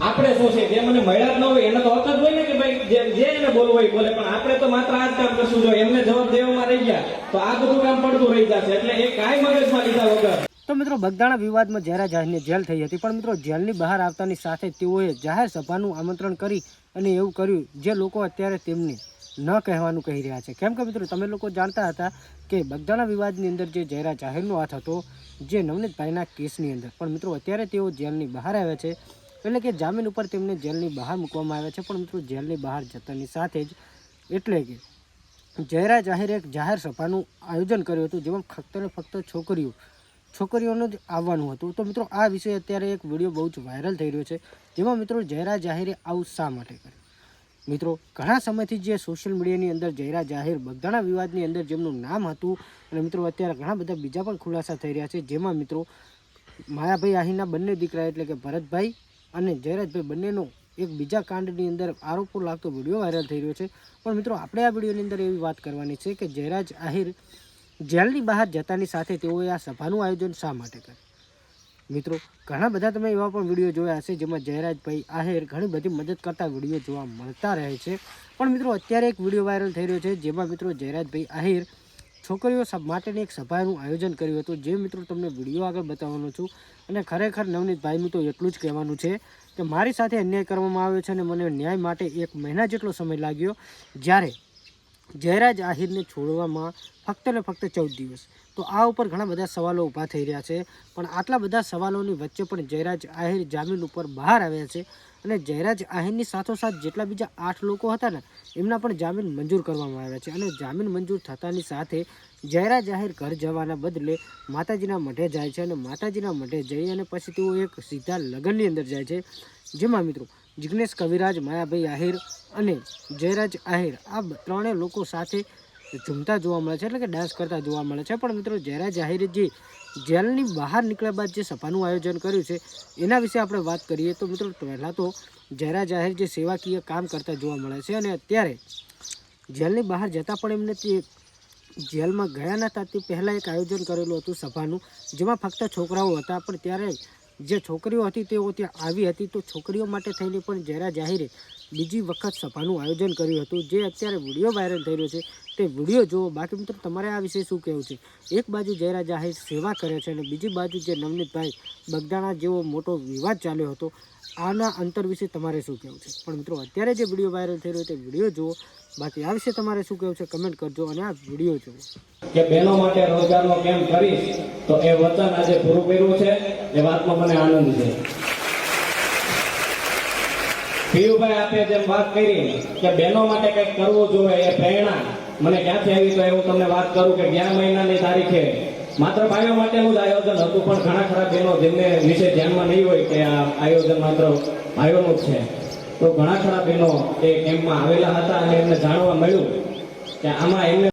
આપણે શું છે, જે મને મળ્યા જ ન હોય, એને તો હક જ હોય ને કે ભાઈ, જે જે એને બોલવું હોય બોલે. પણ આપણે તો માત્ર આ જ કામ કરશું. જો એમને જવાબ દેવામાં રહી ગયા, તો આ બધું કામ પડતું રહી જશે. એટલે એ કાંઈ મગજમાં લીધા વગર. તો મિત્રો, બગદાણા વિવાદમાં જયરા જાહેરની જેલ થઈ હતી, પણ મિત્રો, જેલની બહાર આવતાની સાથે તેઓએ જાહેર સભાનું આમંત્રણ કરી અને એવું કર્યું, જે લોકો અત્યારે તેમને ન કહેવાનું કહી રહ્યા છે. કેમ કે મિત્રો, તમે લોકો જાણતા હતા કે બગદાણા વિવાદની અંદર જે જયરા જાહેરનો હાથ હતો, જે નવનીતભાઈના કેસની અંદર. પણ મિત્રો, અત્યારે તેઓ જેલની બહાર આવ્યા છે. એટલે કે જામીન ઉપર તેમને જેલની બહાર મૂકવામાં આવ્યા છે. પણ મિત્રો, જેલની બહાર જતાની સાથે જ એટલે કે જયરા જાહેરે એક જાહેર સભાનું આયોજન કર્યું હતું, જેમાં ફક્ત ને ફક્ત છોકરીઓ, છોકરીઓનું જ આવવાનું હતું. તો મિત્રો, આ વિષય અત્યારે એક વીડિયો બહુ જ વાયરલ થઈ રહ્યો છે, જેમાં મિત્રો જયરા જાહેરે આવું શા માટે કર્યું? મિત્રો, ઘણા સમયથી જે સોશિયલ મીડિયાની અંદર જયરા જાહેર બગદાણા વિવાદની અંદર જેમનું નામ હતું, અને મિત્રો અત્યારે ઘણા બધા બીજા પણ ખુલાસા થઈ રહ્યા છે. જેમાં મિત્રો, માયાભાઈ આહીના બંને દીકરા એટલે કે ભરતભાઈ અને જયરાજભાઈ બંનેનો એક બીજા કાંડની અંદર આરોપો લાગતો વીડિયો વાયરલ થઈ રહ્યો છે. પણ મિત્રો, આપણે આ વિડીયોની અંદર એવી વાત કરવાની છે કે જયરાજ આહિર જેલની બહાર જતાની સાથે તેઓએ આ સભાનું આયોજન શા માટે કર્યું? મિત્રો, ઘણા બધા તમે એવા પણ વીડિયો જોયા હશે જેમાં જયરાજભાઈ આહિર ઘણી બધી મદદ કરતા વીડિયો જોવા મળતા રહે છે. પણ મિત્રો, અત્યારે એક વીડિયો વાયરલ થઈ રહ્યો છે જેમાં મિત્રો, જયરાજભાઈ આહિર છોકરીઓ માટેની એક સભાનું આયોજન કર્યું હતું. જે મિત્રો તમને વીડિયો આગળ બતાવવાનો છું અને ખરેખર નવનીતભાઈનું તો એટલું જ કહેવાનું છે કે મારી સાથે અન્યાય કરવામાં આવ્યો છે અને મને ન્યાય માટે એક મહિના જેટલો સમય લાગ્યો. જ્યારે જયરાજ આહિરને છોડવામાં ફક્ત ને ફક્ત ચૌદ દિવસ. તો આ ઉપર ઘણા બધા સવાલો ઊભા થઈ રહ્યા છે, પણ આટલા બધા સવાલોની વચ્ચે પણ જયરાજ આહિર જામીન ઉપર બહાર આવ્યા છે અને જયરાજ આહિરની સાથોસાથ જેટલા બીજા આઠ લોકો હતા ને, એમના પણ જામીન મંજૂર કરવામાં આવ્યા છે અને જામીન મંજૂર થતાની સાથે જયરાજ આહિર ઘર જવાના બદલે માતાજીના મઢે જાય છે અને માતાજીના મઢે જઈ અને પછી તેઓ એક સીધા લગ્નની અંદર જાય છે. જેમાં મિત્રો જિગ્નેશ, કવિરાજ, માયાભાઈ આહિર અને જયરાજ આહિર આ ત્રણેય લોકો સાથે ઝૂમતા જોવા મળે છે, એટલે કે ડાન્સ કરતા જોવા મળે છે. પણ મિત્રો, જયરાજ આહિરે જે જેલની બહાર નીકળ્યા બાદ જે સભાનું આયોજન કર્યું છે, એના વિશે આપણે વાત કરીએ તો મિત્રો, પહેલાં તો જયરાજ આહિર જે સેવાકીય કામ કરતા જોવા મળે છે અને અત્યારે જેલની બહાર જતાં પણ એમને તે જેલમાં ગયા નહોતા તે પહેલાં એક આયોજન કરેલું હતું સભાનું, જેમાં ફક્ત છોકરાઓ હતા. પણ ત્યારે જે છોકરીઓ હતી તેઓ ત્યાં આવી હતી તો છોકરીઓ માટે થઈને પણ જરા જાહેરે બીજી વખત સભાનું આયોજન કર્યું હતું. જે અત્યારે વીડિયો વાયરલ થઈ રહ્યો છે. તે વીડિયો જુઓ. બાકી મિત્રો, તમારે આ વિશે શું કહેવું છે? એક બાજુ જયરા જાહેર સેવા કરે છે અને બીજી બાજુ જે નવનીતભાઈ બગદાણા જેવો મોટો વિવાદ ચાલ્યો હતો. આના અંતર વિશે તમારે શું કહેવું છે? પણ મિત્રો, અત્યારે જે વીડિયો વાયરલ થઈ રહ્યો તે વીડિયો જુઓ. બાકી આ વિશે તમારે શું કહેવું છે કમેન્ટ કરજો અને આ વીડિયો જુઓ. કે બહેનો માટે રોજગારનો કેમ્પ કરીશ, તો એ વચન આજે પૂરું કર્યું છે, એ વાતમાં મને આનંદ છે. પિયુભાઈ આપે જેમ વાત કરી કે બહેનો માટે કંઈક કરવું જોઈએ, એ પ્રેરણા. મને ક્યાંથી આવી તો એવું તમને વાત કરું કે ગયા મહિનાની તારીખે માત્ર ભાઈઓ માટેનું જ આયોજન હતું, પણ ઘણા ખરા બહેનો જેમને વિશે ધ્યાનમાં નહીં હોય કે આ આયોજન માત્ર ભાઈઓનું જ છે, તો ઘણા ખરા બહેનો એ કેમ્પમાં આવેલા હતા અને એમને જાણવા મળ્યું કે આમાં એમને